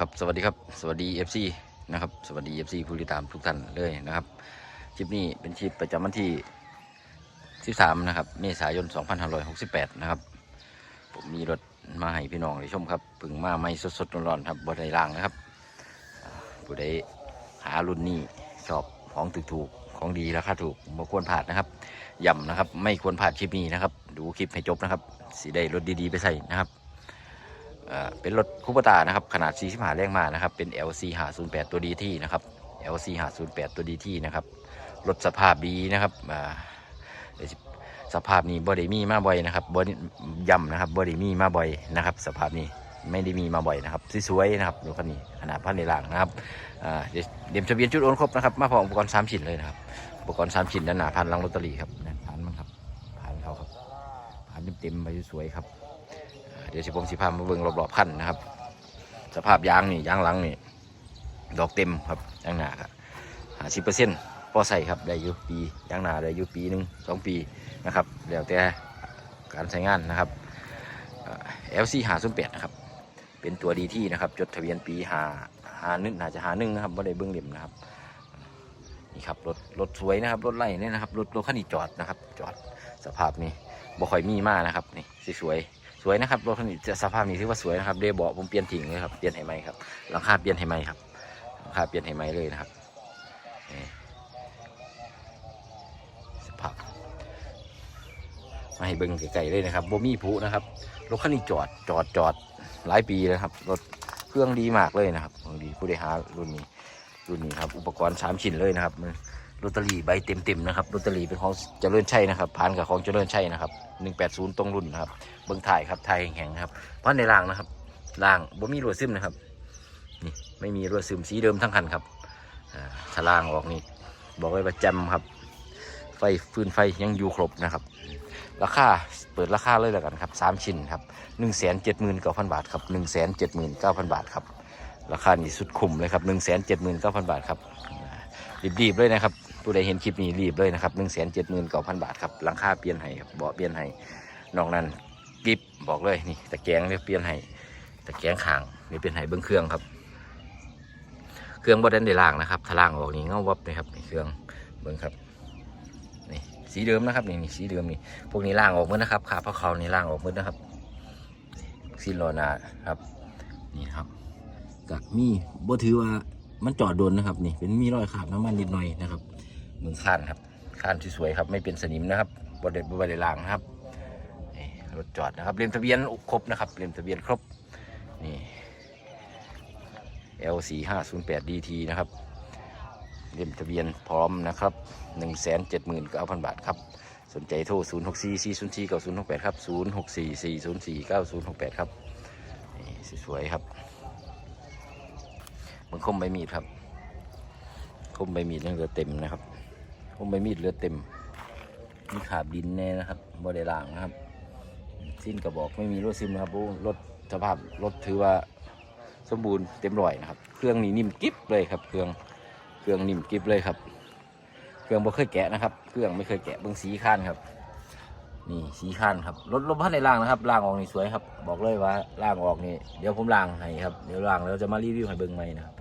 ครับสวัสดีครับสวัสดี FC นะครับสวัสดี FC ผู้ติดตามทุกท่านเลยนะครับคลิปนี้เป็นคลิปประจำวันที่ 13 นะครับเมษายน 2568 นะครับ ผมมีรถมาให้พี่น้องได้ชมครับพึ่งมาไม่สดๆร้อนๆครับบนไดล่างนะครับผู้ใดหารุ่นนี้ชอบของถูกๆของดีราคาถูกไม่ควรพลาดนะครับย้ำนะครับ ไม่ควรพลาดคลิปนี้นะครับ ดูคลิปให้จบนะครับสีได้รถดีๆไปใส่นะครับ เป็นรถคูปตานะครับขนาด 45 แรงมานะครับ เป็น LC 508 ตัวดีที่นะครับ LC 508 ตัวดีที่นะครับรถสภาพดีนะครับสภาพนี้บอดี้มีมาบ่อยนะครับบอดี้ย่ำนะครับบอดี้มีมาบ่อยนะครับ สภาพนี้ไม่ได้มีมาบ่อยนะครับสวยๆนะครับรถคันนี้ขนาดพันในหล่างนะครับเดี๋ยวเดี๋ยวทะเบียนจุดโอนครบนะครับมาพร้อมอุปกรณ์สามชิ้นเลยนะครับอุปกรณ์สามชิ้นด้านหน้าพันหลังลอตเตอรี่ครับนั่นพันมันครับพันเขาครับพันเต็มๆไปสวยๆครับ ดี๋ยวสิผมสิพามาเบิ่งรอบๆคันนะครับ สภาพยางนี่ยางหลังนี่ดอกเต็มครับยางหนาครับหาสิบเปอร์เซ็นต์พอใส่ครับได้อยู่ปียางหนาได้อยู่ปีหนึ่งสองปีนะครับแล้วแต่การใช้งานนะครับเอ่อ LC หาศูนแปดนะครับ เป็นตัวดีที่นะครับ จดทะเบียนปีหาหาหนึ่งน่าจะหาหนึ่งนะครับไม่ได้เบื้องเหลี่ยมนะครับนี่ครับรถรถสวยนะครับรถไล่เนี่ยนะครับรถรถคันนี้จอดนะครับ จอดสภาพนี้บ่ค่อยมีมากนะครับนี่สวย สวยนะครับรถคันนี้จะสภาพนี้ถือว่าสวยนะครับเดบาะผมเปลี่ยนทิ้งเลยครับเปลี่ยนให้ใหม่ครับหลังคาเปลี่ยนให้ใหม่ครับหลังคาเปลี่ยนให้ใหม่เลยนะครับสภาพมาให้เบิ้งไกลๆเลยนะครับโบมี่ผูนะครับรถคันนี้จอดจอดจอดหลายปีแล้วครับรถเครื่องดีมากเลยนะครับดีผู้ใดหารุ่นนี้รุ่นนี้ครับอุปกรณ์สามชิ้นเลยนะครับมัน ลอตเตอรี่ใบเต็มๆนะครับลอตเตอรี่เป็นของเจริญชัยนะครับผ่านกับของเจริญชัยนะครับหนึ่งแปดศูนย์ตรงรุ่นนะครับเบิ้งถ่ายครับถ่ายแข็งๆครับเพราะในรางนะครับรางบ่มีรั่วซึมนะครับนี่ไม่มีรั่วซึมสีเดิมทั้งคันครับอ่าถ้าล่างออกนี่บอกไว้ว่าแจมครับ ไฟฟืนไฟยังอยู่ครบนะครับ ราคาเปิดราคาเลยแล้วกันครับสามชิ้นครับหนึ่งแสนเจ็ดหมื่นเก้าพันบาทครับหนึ่งแสนเจ็ดหมื่นเก้าพันบาทครับราคานี่สุดคุ้มเลยครับหนึ่งแสนเจ็ดหมื่นเก้าพันบาทครับรีบๆเลยนะครับ ผู้ใดเห็นคลิปนี้รีบเลยนะครับหนึ่งแสนเจ็ดหมื่นเก้าพันบาทครับหลังคาเปลี่ยนให้ครับเบาะเปลี่ยนให้นอกนั้นกิบบอกเลยนี่ตะแกรงเนี่ยเปลี่ยนให้ตะแกรงขางนี่เป็นให้เบิ้องเครื่องครับ เครื่องบดันได้ล่างนะครับถ้าล่างออกนี่เงาวับเลยครับเครื่องเบิ้องครับนี่สีเดิมนะครับนี่สีเดิมนี่พวกนี้ล่างออกหมืดนะครับขาพระเขานี่ล่างออกหมืดนะครับซีโรนาครับนี่ครับกับมีบ่ถือว่ามันจอดโดนนะครับนี่เป็นมีรอยขาบน้ำมันนิดหน่อยนะครับ มือข้านครับข้านที่สวยครับ ไม่เป็นสนิมนะครับบไดบ่ได้ล่างนะครับรถจอดนะครับเล่มทะเบียนครบนะครับเล่มทะเบียนครบนี่ L 4 5 0 8 DT นะครับเล่มทะเบียนพร้อมนะครับ 1 7 9 0 0 0 บาทครับ สนใจโทร 0 6 4 4 0 4 9 0 6 8 ครับ 0 6 4 4 0 4 9 0 6 8 ครับนี่สวยๆครับมันคมใบมีดครับ คมใบมีดยังเหลือเต็มนะครับ คมใบมีดเลือเต็ม มีขาบดินแน่นะครับบริล่างนะครับ สิ้นกระบอกไม่มีรถซึมนะครับโอ้รถสภาพรถถือว่าสมบูรณ์เต็มร้อยนะครับ เครื่องนี่นิ่มกริบเลยครับ เครื่องเครื่องนิ่มกริบเลยครับ เครื่องบ่เคยแกะนะครับ เครื่องไม่เคยแกะเบื้องสีข้านครับ นี่สีข้านครับรถรถพันในล่างนะครับล่างออกนี่สวยครับ บอกเลยว่าล่างออกนี่เดี๋ยวผมล่างให้ครับเดี๋ยวล่างแล้วจะมารีวิวให้เบิ่งใหม่นะครับ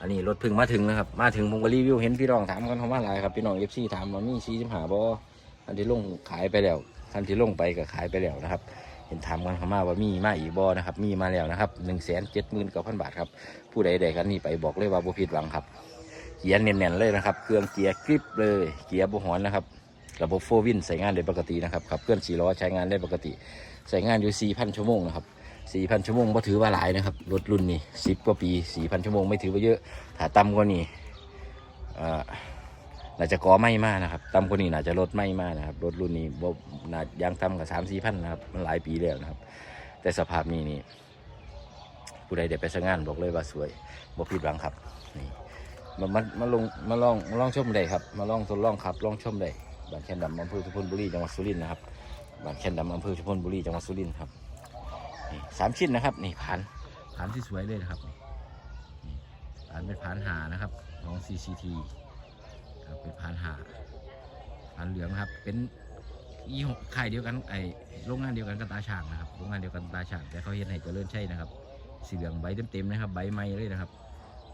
อันนี้รถพึ่งมาถึงนะครับ มาถึงผมก็รีวิวเห็นพี่น้องถามกันเข้ามาหลายครับพี่น้องเอฟซีถามว่ามีซีจิมหาบอคันที่ลงขายไปแล้วคันที่ลงไปก็ขายไปแล้วนะครับ เห็นถามกันเขามาว่ามีมาอีกบอนะครับ มีมาแล้วนะครับหนึ่งแสนเจ็ดหมื่นเก้าพันบาทครับ ผู้ใดใดกันนี่ไปบอกเลยว่าบ่ผิดหวังครับ เกียร์เน่นๆเลยนะครับ เครื่องเกียร์กริบเลย เกียร์บุหอนนะครับ ระบบโฟวินใช้งานได้ปกตินะครับขับเคลื่อนสี่ล้อใช้งานได้ปกติ ใช้งานอยู่สี่พันชั่วโมงนะครับ สี่พันชั่วโมงก็ถือว่าหลายนะครับ รถรุ่นนี้สิบกว่าปีสี่พันชั่วโมงไม่ถือว่าเยอะถ้าต่ำกว่านี้เอ่อน่าจะก่อไม่มากนะครับต่ำกว่านี้น่าจะลดไม่มากนะครับ รถรุ่นนี้บ่น่ายังต่ำกับสามสี่พันนะครับ มันหลายปีแล้วนะครับ แต่สภาพนี้นี่ผู้ใดได้ไปใช้งานบอกเลยว่าสวยบ่ผิดหวังครับนี่มามามาลงมาลองมาลองชมได้ครับ มาลองทดลองขับลองชมได้บ้านแคนดำอำเภอชุมพลบุรีจังหวัดสุรินทร์นะครับบ้านแคนดำอำเภอชุมพลบุรีจังหวัดสุรินทร์ครับ สามชิ้นนะครับ นี่ผ่านผ่านที่สวยเลยนะครับนี่นี่ผ่านเป็นผ่านหานะครับของ CCT ครับเป็นผ่านหาผ่านเหลืองนะครับ เป็นยี่ห้อค่ายเดียวกันไอโรงงานเดียวกันกับตาช่างนะครับโรงงานเดียวกันตาช่างแต่เขาเห็นให้เจริญใช่นะครับ สีเหลืองใบเต็มๆนะครับ ใบใหม่เลยนะครับ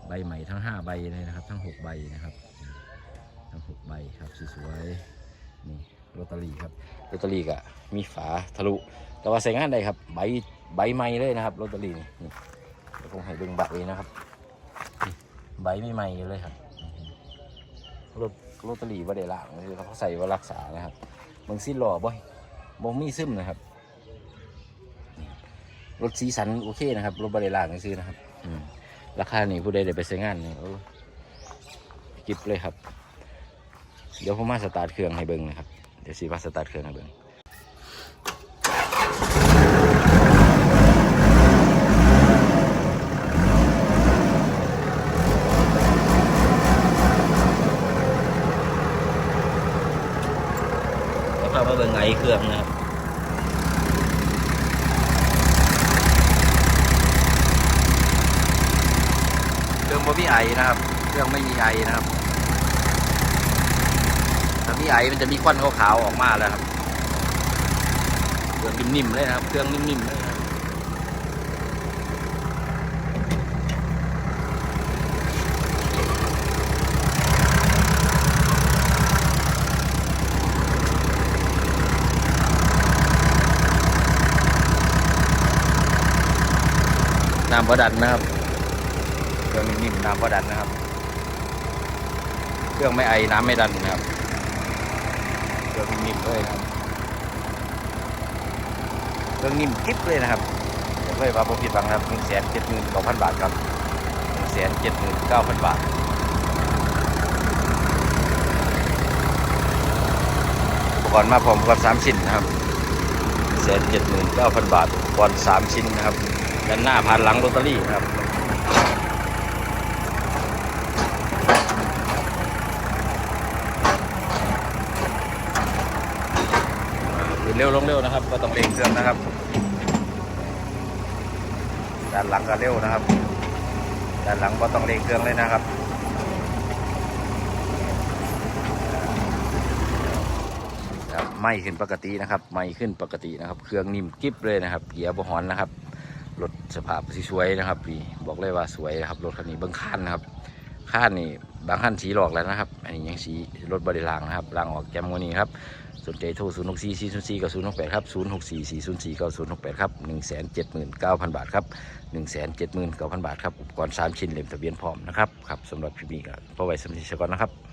ใบใหม่ทั้ง5ใบเลยนะครับ ทั้ง6ใบนะครับ ทั้ง6ใบครับสวยๆนี่โรตารี่ครับโรตารี่ก็มีฝาทะลุ แต่ว่าใส่งานได้ครับ ใบ ใบใหม่เลยนะครับโรตารีนี่นี่เดี๋ยวผมให้เบิ่งใบนะครับ ใบไม่ใหม่เลยครับโรตโรตารี่ว่าได้ล่างคือเขาใส่ว่ารักษานะครับบางสิ้นหล่อบ่อยบ่มีซึมนะครับรถสีสันโอเคนะครับรถบริล่างซื้อนะครับอืมราคานี่ผู้ใดได้ไปใช้งานนี่โอ้กิบเลยครับ เดี๋ยวผมมาสตาร์ทเครื่องให้เบิ้งนะครับ เดี๋ยวสีว่าสตาร์ทเครื่องให้เบิ้งแล้วก็มา เบิ้งไงเครื่องนะครับเครื่องบ่มีไอนะครับ เครื่องไม่มีไอนะครับถ้ามีไอมันจะมีควันขาวๆออกมาแล้วครับ เครื่องนิ่มๆเลยนะครับ เครื่องนิ่มๆเลย นะครับน้ำบดันนะครับเครื่องนิ่มๆน้ำก็ดันนะครับ เครื่องไม่ไอน้ำไม่ดันนะครับเครื่องนิ่มๆเลยครับเครื่องนิ่มกิ๊บเลยนะครับผมเลยว่าผมผิดหวังนะครับหนึ่งแสนเจ็ดหมื่นเก้าพันบาทครับหนึ่งแสนเจ็ดหมื่นเก้าพันบาทอุปกรณ์มาพร้อมกับสามชิ้นนะครับแสนเจ็ดหมื่นเก้าพันบาทอุปกรณ์สามชิ้นนะครับ ด้านหน้าผ่านหลังลอตเตอรี่ครับเร็วลงเร็วนะครับ ก็ต้องเร่งเครื่องนะครับ ด้านหลังก็เร็วนะครับ ด้านหลังก็ต้องเร่งเครื่องเลยนะครับครับไม่ขึ้นปกตินะครับ ไม่ขึ้นปกตินะครับ เครื่องนิ่มกิ๊บเลยนะครับ เกียร์บหอนนะครับ รถสภาพสวยนะครับพี่บอกเลยว่าสวยนะครับรถคันนี้เบิ้งคันนะครับคันนี่บางคันสีหลอกแล้วนะครับอันนี้ยังสีรถบริลางนะครับลางออกแกมโมนี่ครับสนใจโทร0 6 4 4 0 4กับ0 6 8ครับ0 6 4 4 0 4กับ0 6 8ครับ1 7 9 0 0 0 บาทครับ1 7 9 0 0 0 บาทครับอุปกรณ์3ชิ้นเล่มทะเบียนพร้อมนะครับครับสำหรับพี่มีกับพ่อไว้สำหรับก่อนนะครับ